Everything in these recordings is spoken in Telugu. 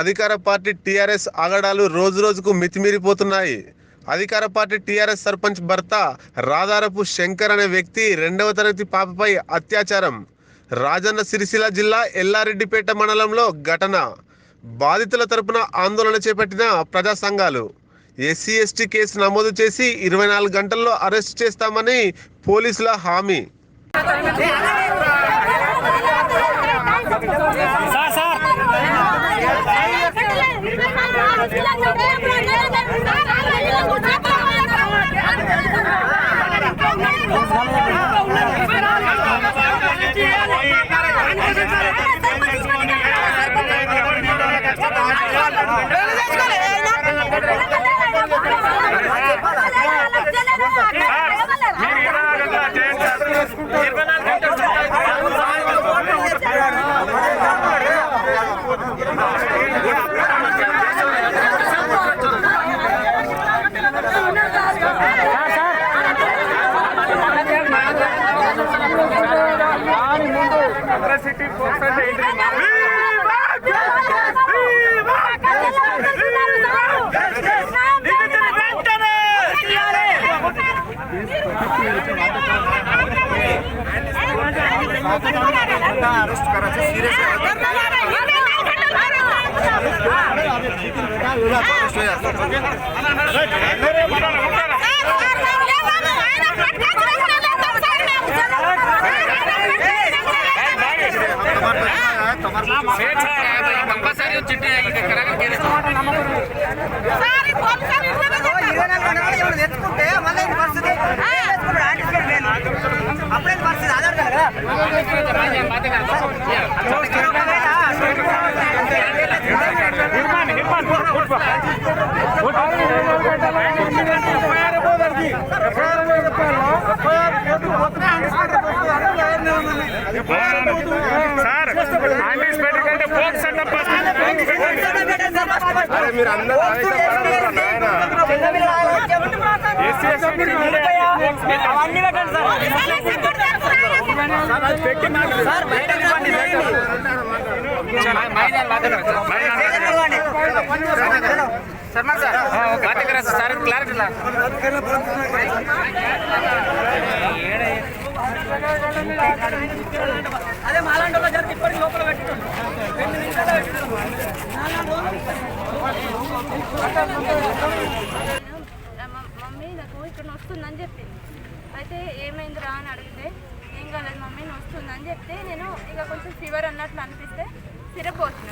అధికార పార్టీ టీఆర్ఎస్ ఆగడాలు రోజు రోజుకు మితిమీరిపోతున్నాయి. అధికార పార్టీ టీఆర్ఎస్ సర్పంచ్ భర్త రాధారపు శంకర్ అనే వ్యక్తి రెండవ తరగతి పాపపై అత్యాచారం. రాజన్న సిరిసిల్ల జిల్లా ఎల్లారెడ్డిపేట మండలంలో ఘటన. బాధితుల తరపున ఆందోళన చేపట్టిన ప్రజా సంఘాలు. ఎస్సీ ఎస్టీ కేసు నమోదు చేసి ఇరవై నాలుగు గంటల్లో అరెస్ట్ చేస్తామని పోలీసుల హామీ. కంపల్సరీ చిట్టి కరెక్ట్ తెచ్చుకుంటే మళ్ళీ ఈ పరిస్థితి అప్పుడే పరిస్థితి ఆధార్ కదా సార్ ఆంటీస్పేటరీ కంటే ఫోక్ సెటప్ అరే మీరు అందరూ అవన్నీ పెట్టండి సార్ సార్ బయటకు శర్మ సార్ బాధ్యత సార్ క్లారిటీ అదే మాలాంటి వాళ్ళు జరిగి ఇప్పటికి లోపల పెట్టుకోండి రెండు నిమిషాలు పెట్టుకోండి మ- మమ్మీ నాకు ఇక్కడ వస్తుందని చెప్పింది. అయితే ఏమైందిరా అని అడిగితే ఏం కాలేదు మమ్మీ నేను వస్తుందని చెప్తే నేను ఇక కొంచెం ఫీవర్ అన్నట్లు అనిపిస్తే సిరప్ పోసిన.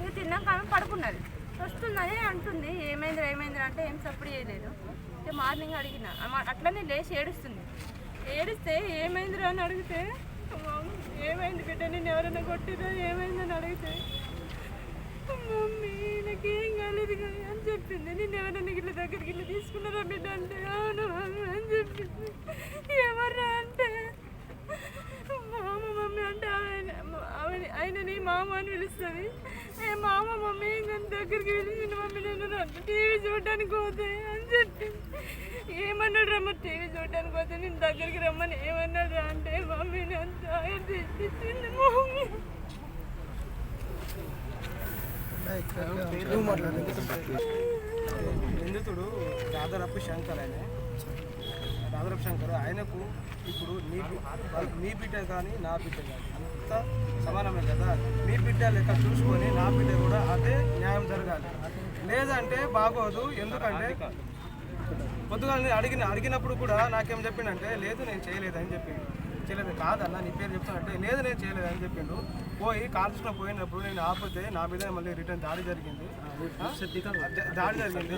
ఇక తిన్నాక ఆమె పడుకున్నది. వస్తుందని అంటుంది. ఏమైందిరా ఏమైందిరా అంటే ఏం సప్పుడు చేయలేదు. ఇక మార్నింగ్ అడిగిన. అట్లనే లేచి ఏడుస్తుంది. ఏడిస్తే ఏమైందిరా అని అడిగితే "మమ్మీ, ఏమైంది బిడ్డ నేను ఎవరైనా కొట్టిరా ఏమైందని అడిగితే మమ్మీ నాకేం కాలేదు కదా అని చెప్పింది. నేను ఎవరైనా ఇట్లా దగ్గరికి ఇట్లా తీసుకున్నారా బిడ్డ అంటే? అవును అని చెప్పింది. ఎవర్రా అంటే? మామ మమ్మీ అంటే ఆమె ఆయన ఆయనని మామ అని పిలుస్తుంది. ఏ మామ మమ్మీ నన్ను దగ్గరికి పిలిచింది మమ్మీ నేను టీవీ చూడడానికి పోతే అని చెప్పింది. ఏమన్నాడు రమ్మ? టీవీ చూడడానికి పోతే నేను దగ్గరికి రమ్మని ఏమన్నాడు అంటే మమ్మీ అంత ఆయన తెచ్చింది మమ్మీ. నిందితుడు రాధారపు శంకర్ ఆయన. రాధారపు శంకర్ ఆయనకు ఇప్పుడు నీ బి- మీ బిడ్డ కానీ నా బిడ్డ కానీ అంత సమానమే కదా? మీ బిడ్డ లెక్క చూసుకొని నా బిడ్డ కూడా అదే న్యాయం జరగాలి. లేదంటే బాగోదు. ఎందుకంటే పొద్దుగా అడిగిన అడిగినప్పుడు కూడా నాకేం చెప్పిండంటే లేదు నేను చేయలేదని చెప్పిండు. చేయలేదు. కాదన్న నీ పేరు చెప్తానంటే లేదు నేను చేయలేదు అని చెప్పిండు. పోయి కాన్స్ట్లో పోయినప్పుడు నేను ఆపితే నా మీద మళ్ళీ రిటర్న్ దాడి జరిగింది. దాడి జరిగింది.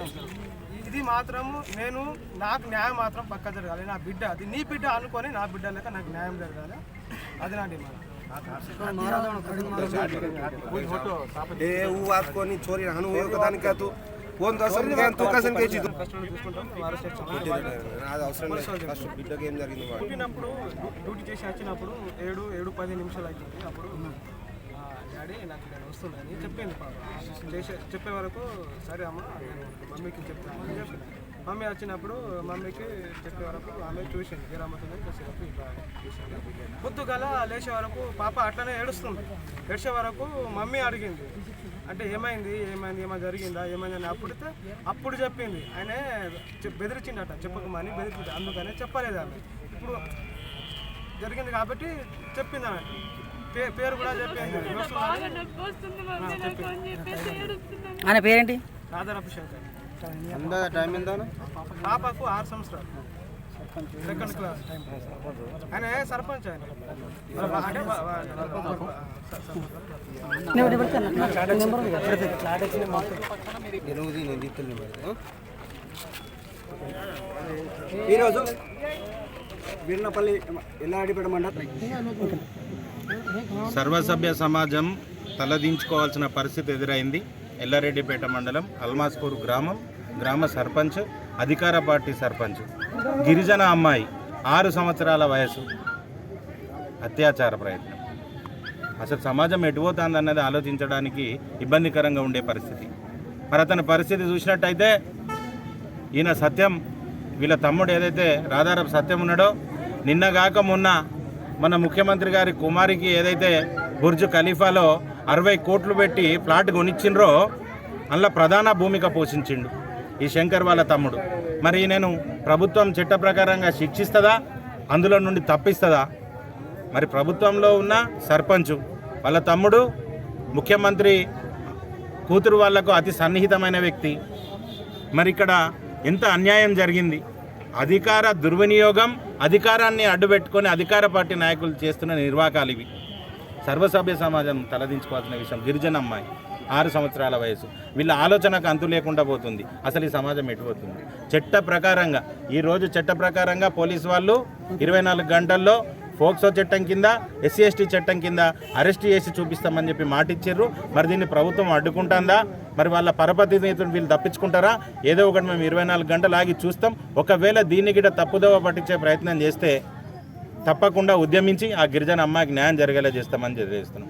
ఇది మాత్రం నేను నాకు న్యాయం మాత్రం పక్క జరగాలి. నా బిడ్డ అది నీ బిడ్డ అనుకొని నా బిడ్డ లేక నాకు న్యాయం జరగాలి. అది నా డిమాండ్. ఏ ఊ వాసుకొని చోరీ హను దానికి కాదు ఫోన్ దోసం తూకా సంఖ్య ఇచ్చి అవసరం లేదు. బిడ్డకి ఏం జరిగింది డ్యూటీ చేసి వచ్చినప్పుడు ఏడు ఏడు పది నిమిషాలు అవుతుంది అప్పుడు డాడీ నాకు నేను వస్తుందని చెప్పింది పాప. చేసే చెప్పే వరకు సరే అమ్మ నేను మమ్మీకి చెప్తాను అని చెప్పిన. మమ్మీ వచ్చినప్పుడు మమ్మీకి చెప్పే వరకు ఆమె ట్యూషన్ గిరమ్మతుంది కాసేపు ఇట్లా పొద్దుగల లేచే వరకు పాప అట్లనే ఏడుస్తుంది. ఏడ్చే వరకు మమ్మీ అడిగింది. అంటే ఏమైంది ఏమైంది ఏమైనా జరిగిందా ఏమైంది అని అప్పుడితే అప్పుడు చెప్పింది. ఆయన బెదిరించిండట చెప్పకమని బెదిరించింది అందుకనే చెప్పలేదు ఆమె. ఇప్పుడు జరిగింది కాబట్టి చెప్పింది ఆమె. పే- పేరు కూడా చెప్పింది. ఆయన పేరేంటి? రాధారపు శంకర్ పాపకు ఆరు సంవత్సరాలు. సెకండ్ క్లాస్ ఆయన సర్పంచ్ ఆయన ఈరోజు వీర్నపల్లి ఎల్లాడిపేట మండలం. సర్వసభ్య సమాజం తలదించుకోవాల్సిన పరిస్థితి ఎదురైంది. ఎల్లారెడ్డిపేట మండలం అల్మాస్పూర్ గ్రామం గ్రామ సర్పంచ్ అధికార పార్టీ సర్పంచ్. గిరిజన అమ్మాయి ఆరు సంవత్సరాల వయసు. అత్యాచార ప్రయత్నం. అసలు సమాజం ఎటుపోతుంది అన్నది ఆలోచించడానికి ఇబ్బందికరంగా ఉండే పరిస్థితి. మరి అతని పరిస్థితి చూసినట్టయితే ఈయన సత్యం వీళ్ళ తమ్ముడు ఏదైతే రాధారపు సత్యం ఉన్నాడో నిన్నగాక మొన్న మన ముఖ్యమంత్రి గారి కుమారికి ఏదైతే బుర్జు ఖలీఫాలో అరవై కోట్లు పెట్టి ప్లాట్ కొనిచ్చిండ్రో అందులో ప్రధాన భూమిక పోషించిండు. ఈ శంకర్ వాళ్ళ తమ్ముడు. మరి నేను ప్రభుత్వం చట్ట ప్రకారంగా శిక్షిస్తుందా? అందులో నుండి తప్పిస్తుందా? మరి ప్రభుత్వంలో ఉన్న సర్పంచు వాళ్ళ తమ్ముడు ముఖ్యమంత్రి కూతురు వాళ్ళకు అతి సన్నిహితమైన వ్యక్తి. మరి ఇక్కడ ఎంత అన్యాయం జరిగింది? అధికార దుర్వినియోగం అధికారాన్ని అడ్డుపెట్టుకొని అధికార పార్టీ నాయకులు చేస్తున్న నిర్వాకాలు ఇవి. సర్వసభ్య సమాజం తలదించుకోవాల్సిన విషయం. గిరిజన అమ్మాయి. ఆరు సంవత్సరాల వయసు. వీళ్ళ ఆలోచనకు అంతు లేకుండా పోతుంది. అసలు ఈ సమాజం ఎటుపోతుంది చట్ట ప్రకారంగా ఈరోజు చట్ట ప్రకారంగా పోలీసు వాళ్ళు ఇరవై నాలుగు గంటల్లో ఫోక్సో చట్టం కింద ఎస్సీ ఎస్టీ చట్టం కింద అరెస్ట్ చేసి చూపిస్తామని చెప్పి మాట ఇచ్చారు మరి దీన్ని ప్రభుత్వం అడ్డుకుంటుందా? మరి వాళ్ళ పరపతి వీళ్ళు తప్పించుకుంటారా? ఏదో ఒకటి మేము ఇరవై నాలుగు గంటలు ఆగి చూస్తాం. ఒకవేళ దీన్ని గిట్ట తప్పుదోవ పట్టించే ప్రయత్నం చేస్తే తప్పకుండా ఉద్యమించి ఆ గిరిజన అమ్మాయికి న్యాయం జరిగేలా చేస్తామని తెలియజేస్తున్నాం